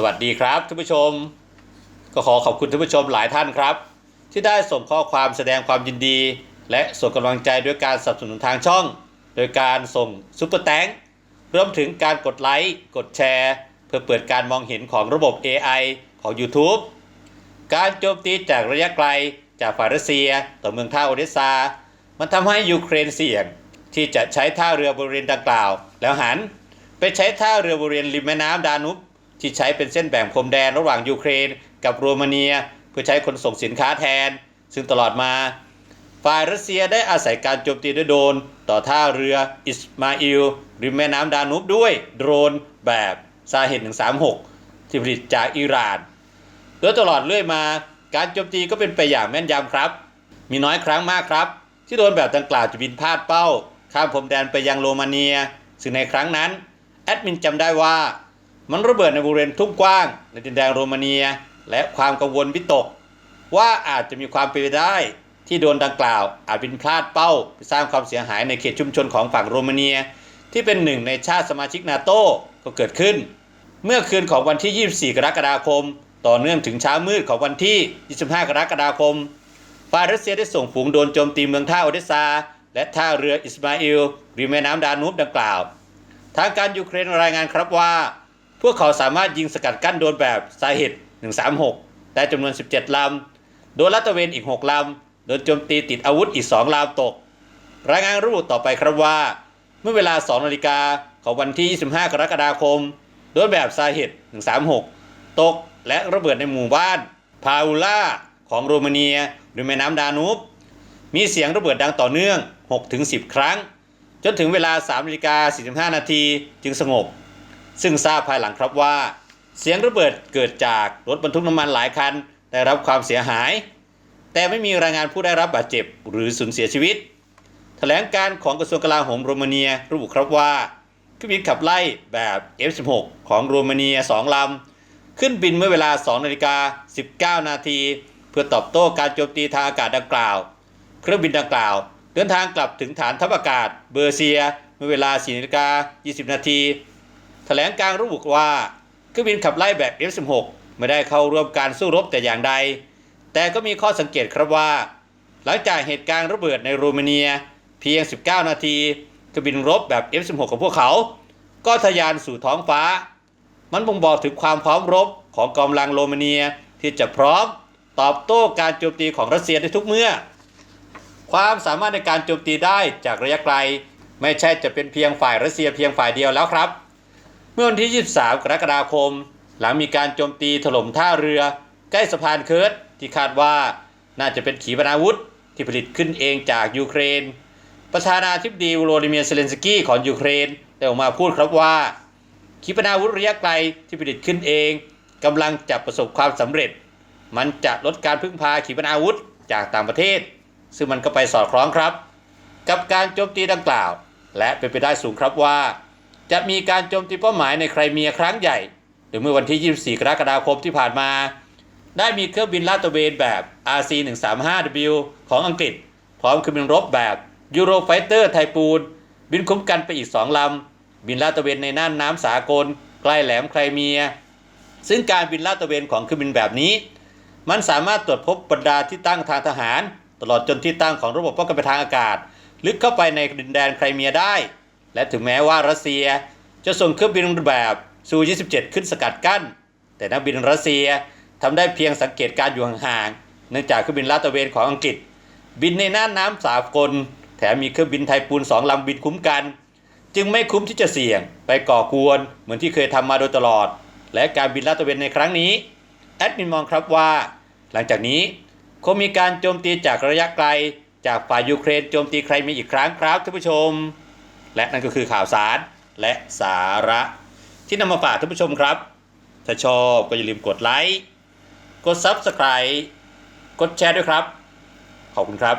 สวัสดีครับท่านผู้ชม ก็ขอขอบคุณท่านผู้ชมหลายท่านครับ ที่ได้ส่งข้อความแสดงความยินดี และส่งกำลังใจด้วยการสนับสนุนทางช่อง โดยการส่งซุปเปอร์แตงรวมถึงการกดไลค์กดแชร์ เพื่อเปิดการมองเห็นของระบบ AI ของ YouTube การโจมตีจากระยะไกลจากฝ่ายรัสเซีย ต่อเมืองท่าโอเดซา มันทำให้ยูเครนเสี่ยง ที่จะใช้ท่าเรือบริเวณดังกล่าว แล้วหัน ไปใช้ท่าเรือบริเวณริมแม่น้ำดานุบ ที่ใช้เป็นเส้นแบ่งพรมแดนระหว่างยูเครน กับโรมาเนีย เพื่อใช้ขนส่งสินค้าแทน ซึ่งตลอดมาฝ่ายรัสเซียได้อาศัยการโจมตีด้วยโดรนต่อท่าเรืออิสมาอิลริมแม่น้ำดานุบด้วยโดรนแบบซาเฮต136 ที่ผลิตจากอิหร่านโดยตลอดเรื่อยมาการโจมตีก็เป็นไปอย่างแม่นยำครับ มีน้อยครั้งมากครับ ที่โดนแบบดังกล่าวจะบินพลาดเป้า ข้ามพรมแดนไปยังโรมาเนีย ซึ่งในครั้งนั้น แอดมินจำได้ว่า มันระเบิดในบริเวณทุ่งกว้าง ในดินแดนโรมาเนีย และความกังวลวิตก ว่าอาจจะมีความเป็นไปได้ที่โดนดังกล่าว อาจบินพลาดเป้าไปสร้างความเสียหายในเขตชุมชนของฝั่งโรมาเนีย ที่เป็นหนึ่งในชาติสมาชิกนาโต้ก็เกิดขึ้น เมื่อคืนของวันที่ 24 กรกฎาคม ต่อเนื่องถึงเช้ามืดของวันที่ 25 กรกฎาคมฝ่ายรัสเซียได้ส่งฝูงโดนโจมตีเมืองท่าโอเดซา และท่าเรืออิสมาอิลริมแม่น้ำดานูบดังกล่าว ทางการยูเครนรายงานครับว่า พวกเขาสามารถยิงสกัดกั้นโดนแบบสาเหตุ136 ได้จำนวน 17 ลำ โดยลัตเวนอีก 6 ลำ โดนโจมตีติดอาวุธอีก 2 ลำตก รายงานระบุต่อไปครับว่า เมื่อเวลา 2 นาฬิกาของวันที่ 25 กรกฎาคม โดยแบบสาเหตุ136 ตกและระเบิดในหมู่บ้าน พาอูล่าของโรมาเนียหรือแม่น้ำดานูบ มีเสียงระเบิดดังต่อเนื่อง 6-10 ครั้ง จนถึงเวลา3นาฬิกา45 นาทีจึงสงบ ซึ่งทราบภายหลังครับว่า เสียงระเบิดเกิดจากรถบรรทุกน้ำมันหลายคันได้รับความเสียหาย แต่ไม่มีรายงานผู้ได้รับบาดเจ็บหรือสูญเสียชีวิต แถลงการของกระทรวงกลาโหมโรมาเนียระบุครับว่าเครื่องบินขับไล่แบบ F16 ของโรมาเนีย2ลำขึ้นบินเมื่อเวลา2นาฬิกา19 นาทีเพื่อตอบโต้การโจมตีทางอากาศดังกล่าว เครื่องบินดังกล่าว เดินทางกลับถึงฐานทัพอากาศเบอร์เซีย เมื่อเวลา4นาฬิกา20 นาที ถลงการระบุว่าเครื่องบินขับไล่แบบ F16 ไม่ได้เข้าร่วมการสู้รบแต่อย่างใด แต่ก็มีข้อสังเกตครับว่า หลังจากเหตุการณ์ระเบิดในโรมาเนียเพียง 19 นาทีเครื่องบินรบแบบ F16 ของพวกเขา ก็ทะยานสู่ท้องฟ้า มันบ่งบอกถึงความพร้อมรบของกำลังโรมาเนียที่จะพร้อมตอบโต้การโจมตีของรัสเซียได้ทุกเมื่อ ความสามารถในการโจมตีได้จากระยะไกล ไม่ใช่จะเป็นเพียงฝ่ายรัสเซียเพียงฝ่ายเดียวแล้วครับ มื่อวันที่ 23 กรกฎาคม หลังมีการโจมตีถล่มท่าเรือ ใกล้สะพานเคิร์ตที่คาดว่าน่าจะเป็นขีปนาวุธที่ผลิตขึ้นเองจากยูเครน ประธานาธิบดีวโลดิเมียร์เซเลนสกี้ของยูเครนได้ออกมาพูดครับว่า ขีปนาวุธระยะไกลที่ผลิตขึ้นเองกำลังจะประสบความสำเร็จ มันจะลดการพึ่งพาขีปนาวุธจากต่างประเทศ ซึ่งมันก็ไปสอดคล้องครับ กับการโจมตีดังกล่าว และเป็นไปได้สูงครับว่า จะมีการโจมตีเป้าหมายในไครเมียครั้งใหญ่โดยเมื่อวันที่ 24 กรกฎาคมที่ผ่านมา ได้มีเครื่องบินลาดตระเวนแบบ RC-135W ของอังกฤษ พร้อมเครื่องบินรบแบบ Eurofighter ไทปูนบินคุ้มกันไปอีก 2 ลำ บินลาดตระเวนในน่านน้ำสากล ใกล้แหลมไครเมีย ซึ่งการบินลาดตระเวนของเครื่องบินแบบนี้ มันสามารถตรวจพบบรรดาที่ตั้งทางทหาร ตลอดจนที่ตั้งของระบบป้องกันทางอากาศ ลึกเข้าไปในดินแดนไครเมียได้ และถึงแม้ว่ารัสเซียจะส่งเครื่องบินแบบซู 27 ขึ้นสกัดกั้น แต่นักบินรัสเซียทำได้เพียงสังเกตการอยู่ห่างๆ เนื่องจากเครื่องบินลาดตระเวนของอังกฤษ บินในน่านน้ำสากล แถมมีเครื่องบินไทปูนสองลำบินคุ้มกัน จึงไม่คุ้มที่จะเสี่ยง ไปก่อกวนเหมือนที่เคยทำมาโดยตลอด และการบินลาดตระเวนในครั้งนี้แอดมินมองครับว่า หลังจากนี้คงมีการโจมตีจากระยะไกล จากฝ่ายยูเครนโจมตีใครมีอีกครั้งครับท่านผู้ชม และนั่นก็คือข่าวสารและสาระที่นำมาฝากท่านผู้ชมครับ ถ้าชอบก็อย่าลืมกดไลค์ กด Subscribe กดแชร์ด้วยครับ ขอบคุณครับ